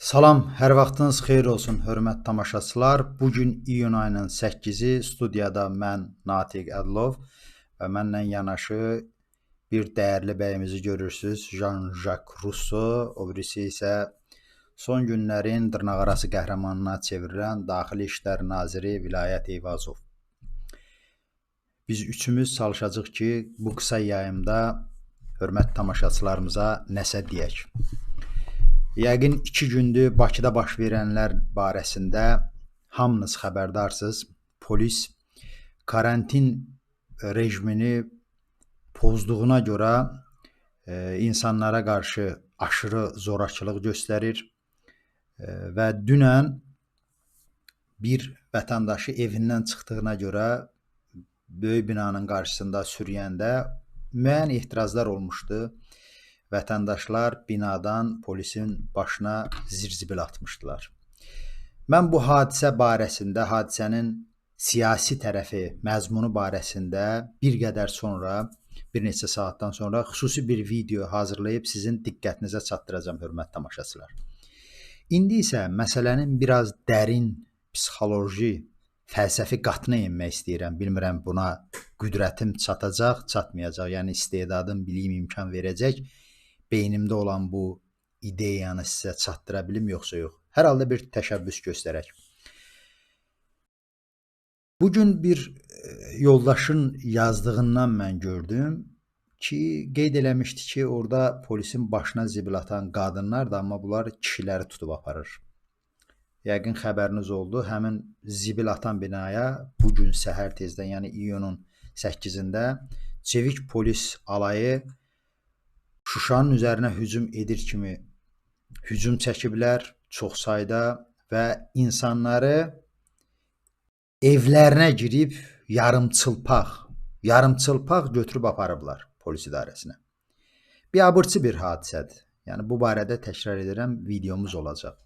Salam, hər vaxtınız xeyir olsun, hörmətli tamaşaçılar. Bu gün iyun ayının 8-i studiyada mən Natiq Ədlov və mənlə yanaşı bir dəyərli bəyimizi görürsüz, Jean-Jacques Rousseau, o birisi isə son günlərin dırnaqarası qəhrəmanına çevrilən Daxili İşlər Naziri Vilayət Eyvazov. Biz üçümüz çalışacağıq ki, bu qısa yayımda hörmətli tamaşaçılarımıza nəsə deyək. Yəqin 2 gündür Bakıda baş verənlər barəsində hamınız xəbərdarsınız. Polis karantin rejimini pozduğuna görə e, insanlara qarşı aşırı zorakılıq göstərir e, və dünən bir vətəndaşı evindən çıxdığına görə böyük binanın qarşısında sürüyəndə müəyyən etirazlar olmuşdu vətəndaşlar binadan polisin başına zirzibil atmışdılar. Mən bu hadisə barəsində, hadisənin siyasi tərəfi, məzmunu barəsində bir qədər sonra, bir neçə saatdan sonra xüsusi bir video hazırlayıb sizin diqqətinizə çatdıracağam hörmətli tamaşaçılar. İndi isə məsələnin biraz dərin psixoloji, fəlsəfi qatına enmək istəyirəm. Bilmirəm buna qüdrətim çatacaq, çatmayacaq. Yəni istedadım, biliyim imkan verəcək beynimdə olan bu ideyanı sizə çatdıra bilim yoxsa yox. Hər halda bir təşəbbüs göstərək. Bu gün bir e, yoldaşın yazdığından mən gördüm ki, qeyd eləmişdi ki, orada polisin başına zibil atan qadınlar da amma bunlar kişiləri tutub aparır. Yəqin xəbəriniz oldu. Həmin zibil atan binaya bu gün səhər tezdən, yəni iyunun 8-də Çevik polis alayı Şuşanın üzərinə hücum edir kimi hücum çəkiblər çox sayda və insanları evlərinə girib yarımçılpaq, yarımçılpaq götürüb aparıblar polis idarəsinə. Biabırçı bir hadisədir. Yəni bu barədə təkrar edirəm, videomuz olacaq.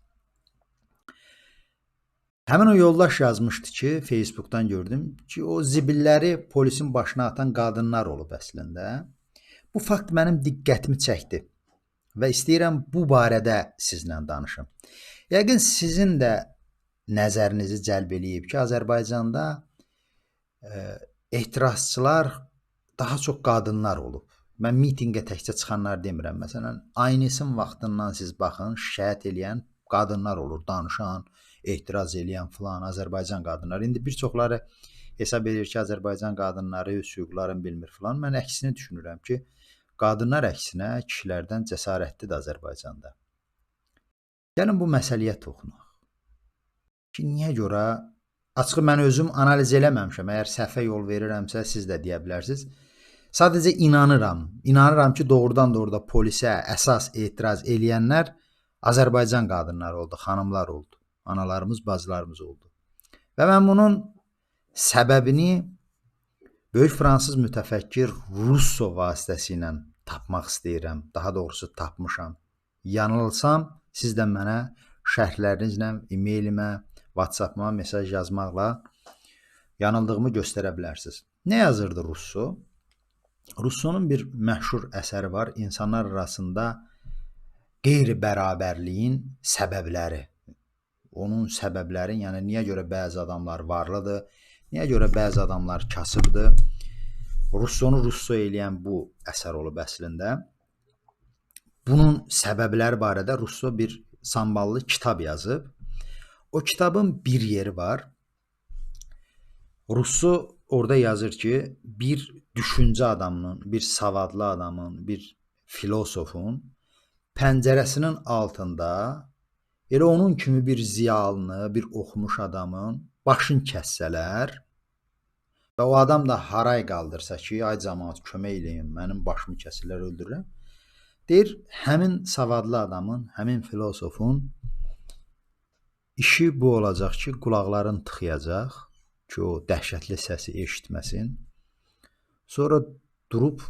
Həmin o yoldaş yazmışdı ki, Facebookdan gördüm ki, o zibilləri polisin başına atan qadınlar olub əslində. Bu fakt mənim diqqətimi çəkdi və istəyirəm bu barədə sizlə danışım. Yəqin sizin də nəzərinizi cəlb eləyib ki, Azərbaycanda e, etirazçılar daha çox qadınlar olub. Mən mitinqə təkcə çıxanlar demirəm. Məsələn, Aynisin vaxtından siz baxın, şikayət eləyən qadınlar olur, danışan, etiraz eləyən filan Azərbaycan qadınları. İndi bir çoxları hesab edir ki, Azərbaycan qadınları hüquqlarını bilmir filan. Mən əksini düşünürəm ki, Qadınlar əksinə kişilərdən cəsarətlidir Azərbaycanda. Gəlin bu məsələyə toxunaq. Ki niyə görə açığı mən özüm analiz eləməmişəm. Əgər səhvə yol verirəmsə siz də deyə bilərsiniz. Sadəcə inanıram. İnanıram ki, doğrudan da polisə əsas etiraz eləyənlər Azərbaycan qadınları oldu, xanımlar oldu. Analarımız, bacılarımız oldu. Və mən bunun səbəbini Böyük fransız mütəfəkkir Russo vasitəsilə tapmaq istəyirəm. Daha doğrusu tapmışam. Yanılsam, siz də mənə şərhlərinizlə, e-mailimə, WhatsApp-ma mesaj yazmaqla yanıldığımı göstərə bilərsiniz. Nə yazırdı Russo? Russonun bir məşhur əsəri var, insanlar arasında qeyri-bərabərliyin səbəbləri. Onun səbəbləri, yəni niyə görə bəzi adamlar varlıdır, Niyə görə bəzi adamlar kasıbdır? Russonu russo eləyən bu əsər olub əslində. Bunun səbəbləri barədə Russo bir samballı kitab yazıb. O kitabın bir yeri var. Russo orada yazır ki, bir düşüncə adamının, bir savadlı adamın, bir filosofun pəncərəsinin altında elə onun kimi bir ziyalını, bir oxumuş adamın başın kəssələr Və o adam da haray qaldırsa ki, ay cəmaət kömək eləyin, mənim başımı kəsirlər, öldürürəm. Deyir, həmin savadlı adamın, həmin filosofun işi bu olacaq ki, qulaqların tıxayacaq ki, o dəhşətli səsi eşitməsin. Sonra durub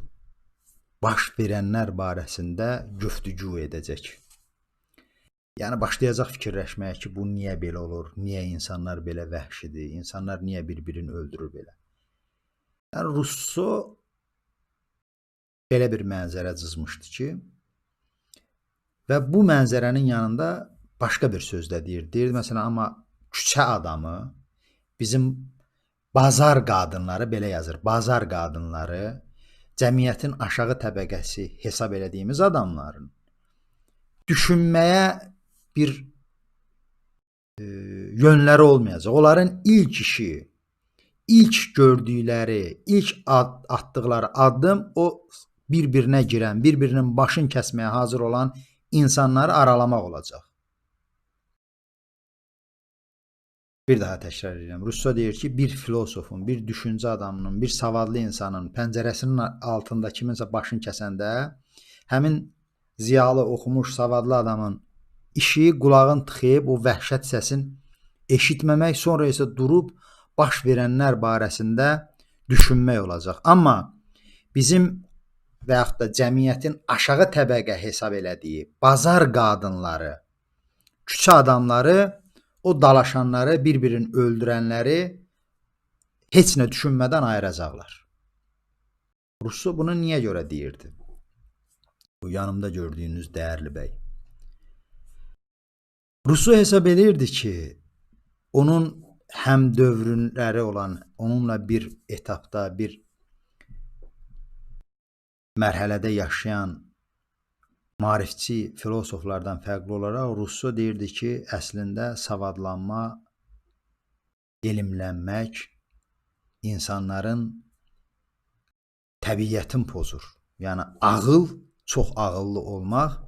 baş verənlər barəsində göftügü edəcək. Yəni başlayacaq fikirləşməyə ki, bu niyə belə olur? Niyə insanlar belə vəhşidir? İnsanlar niyə bir-birini öldürür belə? Yəni Russo belə bir mənzərə cızmışdı ki, və bu mənzərənin yanında başqa bir sözlə deyir. Deyir məsələn amma küçə adamı bizim bazar qadınları belə yazır. Bazar qadınları cəmiyyətin aşağı təbəqəsi hesab elədiyimiz adamların düşünməyə bir e, yönləri olmayacaq. Onların ilk işi, ilk gördükləri, ilk ad, atdıqları addım o bir-birinə girən, bir-birinin başını kəsməyə hazır olan insanları aralamaq olacaq. Bir daha təkrar edirəm. Russo deyir ki, bir filosofun, bir düşüncə adamının, bir savadlı insanın pəncərəsinin altında kiminsə başını kəsəndə həmin ziyalı, oxumuş, savadlı adamın işi qulağın tıxıyıb o vəhşət səsin eşitməmək, sonra isə durub baş verənlər barəsində düşünmək olacaq. Amma bizim və yaxud da cəmiyyətin aşağı təbəqə hesab elədiyi bazar qadınları, küçə adamları o dalaşanları, bir-birini öldürənləri heç nə düşünmədən ayıracaqlar. Russo bunu niyə görə deyirdi? Bu yanımda gördüyünüz dəyərli bəy. Russo hesab edirdi ki, onun həm dövrünləri olan, onunla bir etapda, bir mərhələdə yaşayan maarifçi filosoflardan fərqli olaraq Russo deyirdi ki, əslində savadlanma, elmlənmək insanların təbiətin pozur. Yəni ağıl, çox ağıllı olmaq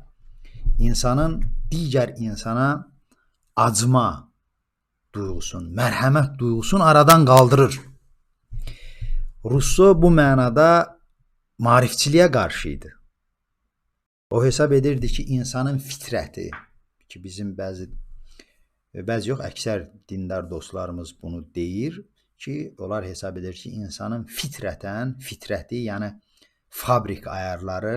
insanın digər insana acma duyğusun, mərhəmət duyğusunu aradan qaldırır. Russo bu mənada maarifçiliyə qarşı idi. O hesab edirdi ki, insanın fitrəti ki, bizim bəzi bəzi yox, əksər dindar dostlarımız bunu deyir ki, onlar hesab edir ki, insanın fitrətən, fitrəti, yəni fabrik ayarları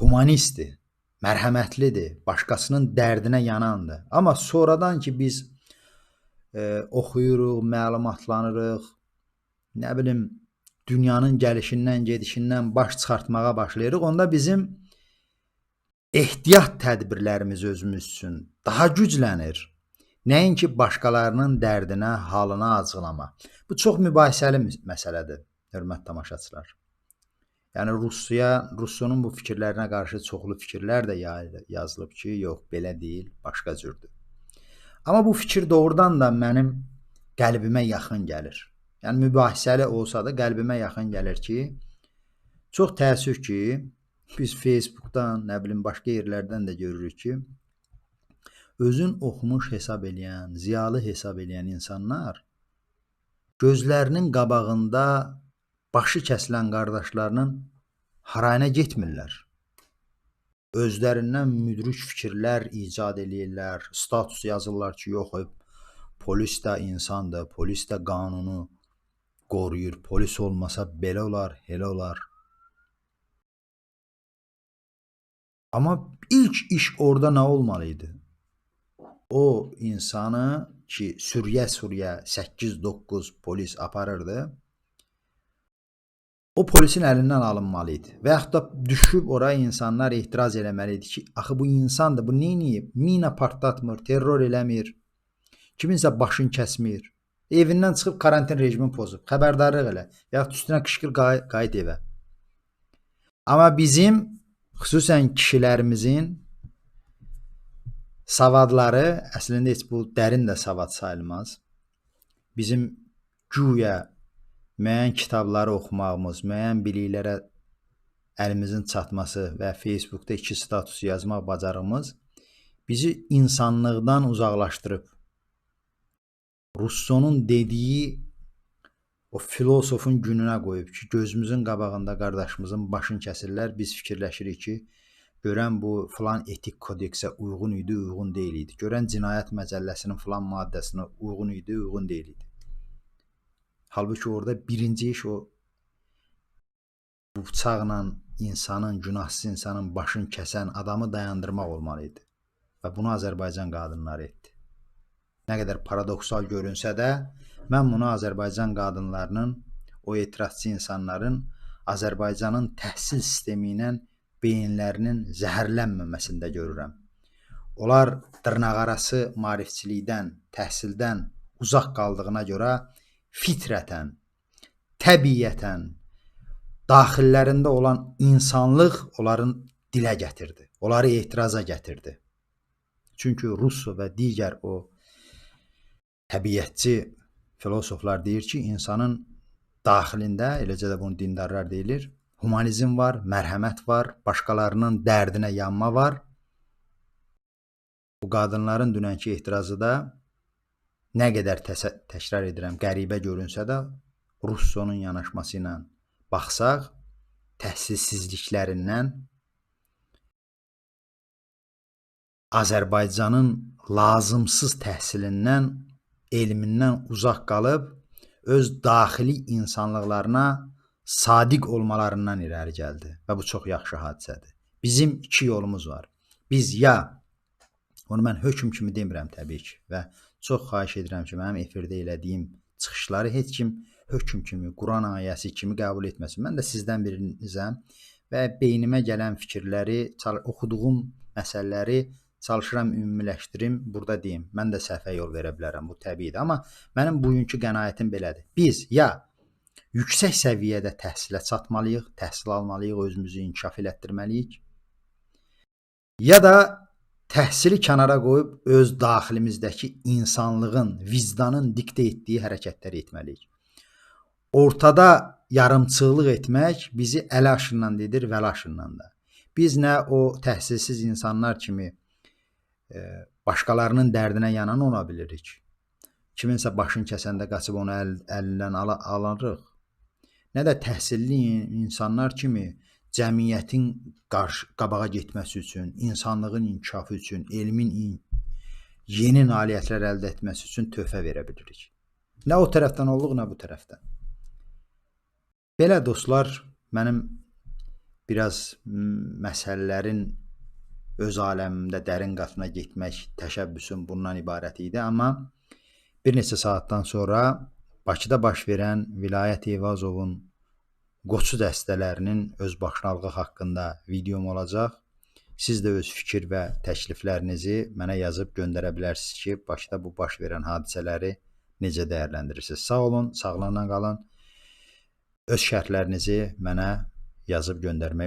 humanistdir, mərhəmətlidir, başqasının dərdinə yanandır. Amma sonradan ki biz e, oxuyuruq, məlumatlanırıq, nə bilim dünyanın gəlişindən, gedişindən baş çıxartmağa başlayırıq, onda bizim ehtiyat tədbirlərimiz özümüz üçün daha güclənir. Nəinki başqalarının dərdinə, halına acıqlama. Bu çox mübahisəli məsələdir, hörmət tamaşaçılar. Yəni Rusiya, Rusunun bu fikirlərinə qarşı çoxlu fikirlər də yazılıb ki, yox, belə deyil, başqa cürdür. Amma bu fikir doğrudan da mənim qəlbimə yaxın gəlir. Yəni mübahisəli olsa da qəlbimə yaxın gəlir ki, çox təəssüf ki, biz Facebookdan, nə bilim başqa yerlərdən də görürük ki, özün oxumuş hesab eləyən, ziyalı hesab eləyən insanlar gözlərinin qabağında başı kəsilən qardaşlarının harayına getmirlər. Özlərindən müdrik fikirlər icad eləyirlər, status yazırlar ki, yox, polis də insandır, polis də qanunu qoruyur. Polis olmasa belə olar, elə olar. Amma ilk iş orada nə olmalı idi? O insanı ki, sürüyə-sürüyə 8-9 polis aparırdı. O polisin əlindən alınmalı idi. Və yaxud da düşüb ora insanlar etiraz eləməli idi ki, axı bu insandır, bu edib? Mina partlatmır, terror eləmir. Kiminsə başını kəsmir. Evindən çıxıb karantin rejimini pozub. Xəbərdarlıq elə. Yaxud üstünə qışqır qay qayıt evə. Amma bizim xüsusən kişilərimizin savadları əslində heç bu dərin də savad sayılmaz. Bizim güya müəyyən kitabları oxumağımız, müəyyən biliklərə əlimizin çatması və Facebookda iki status yazmaq bacarığımız bizi insanlıqdan uzaqlaşdırıb. Russonun dediyi o filosofun gününə qoyub ki, gözümüzün qabağında qardaşımızın başını kəsirlər. Biz fikirləşirik ki, görən bu filan etik kodeksə uyğun idi, uyğun deyil idi. Görən cinayət məcəlləsinin filan maddəsinə uyğun idi, uyğun deyil idi. Halbuki orada birinci iş o bıçaqla insanın, günahsız insanın başını kəsən adamı dayandırmaq olmalı idi. Və bunu Azərbaycan qadınları etdi. Nə qədər paradoksal görünsə də, mən bunu Azərbaycan qadınlarının, o etirazçı insanların Azərbaycanın təhsil sistemi ilə beyinlərinin zəhərlənməməsində görürəm. onlar dırnaqarası maarifçilikdən, təhsildən uzaq qaldığına görə fitrətən, təbiətən daxillərində olan insanlıq onların dilə gətirdi. Onları etiraza gətirdi. Çünki Russo və digər o təbiətçi filosoflar deyir ki, insanın daxilində, eləcə də bunu dindarlar deyilir, humanizm var, mərhəmət var, başqalarının dərdinə yanma var. Bu qadınların dünənki etirazı da nə qədər təkrar edirəm, qəribə görünsə də Russonun yanaşması ilə baxsaq, təhsilsizliklərindən Azərbaycanın lazımsız təhsilindən, elmindən uzaq qalıb öz daxili insanlıqlarına sadiq olmalarından irəli gəldi və bu çox yaxşı hadisədir. Bizim iki yolumuz var. Biz ya onu mən hökm kimi demirəm təbii ki və çox xahiş edirəm ki, mənim efirdə elədiyim çıxışları heç kim hökm kimi, Quran ayəsi kimi qəbul etməsin. Mən də sizdən birinizəm və beynimə gələn fikirləri, oxuduğum məsələləri çalışıram ümumiləşdirim, burada deyim. Mən də səhvə yol verə bilərəm, bu təbiidir, amma mənim bugünkü qənaətim belədir. Biz ya yüksək səviyyədə təhsilə çatmalıyıq, təhsil almalıyıq, özümüzü inkişaf elətdirməliyik. Ya da təhsili kənara qoyub öz daxilimizdəki insanlığın, vicdanın diktə etdiyi hərəkətləri etməliyik. Ortada yarımçılıq etmək bizi əl aşından edir, vəl aşından da. Biz nə o təhsilsiz insanlar kimi e, başqalarının dərdinə yanan ola bilirik. Kiminsə başını kəsəndə qaçıb onu əl, əlindən ala, alırıq. Nə də təhsilli insanlar kimi cəmiyyətin qarşı qabağa getməsi üçün, insanlığın inkişafı üçün, elmin in, yeni nailiyyətlər əldə etməsi üçün töhfə verə bilirik. Nə o tərəfdən olduq, nə bu tərəfdən. Belə dostlar, mənim biraz məsələlərin öz aləmimdə dərin qatına getmək təşəbbüsüm bundan ibarət idi, amma bir neçə saatdan sonra Bakıda baş verən Vilayət Eyvazovun qoçu dəstələrinin öz başlanğığı haqqında videom olacaq. Siz də öz fikir və təkliflərinizi mənə yazıb göndərə bilərsiniz ki, Bakıda bu baş verən hadisələri necə dəyərləndirirsiniz. Sağ olun, sağlamla qalın. Öz şərhlərinizi mənə yazıb göndərməyi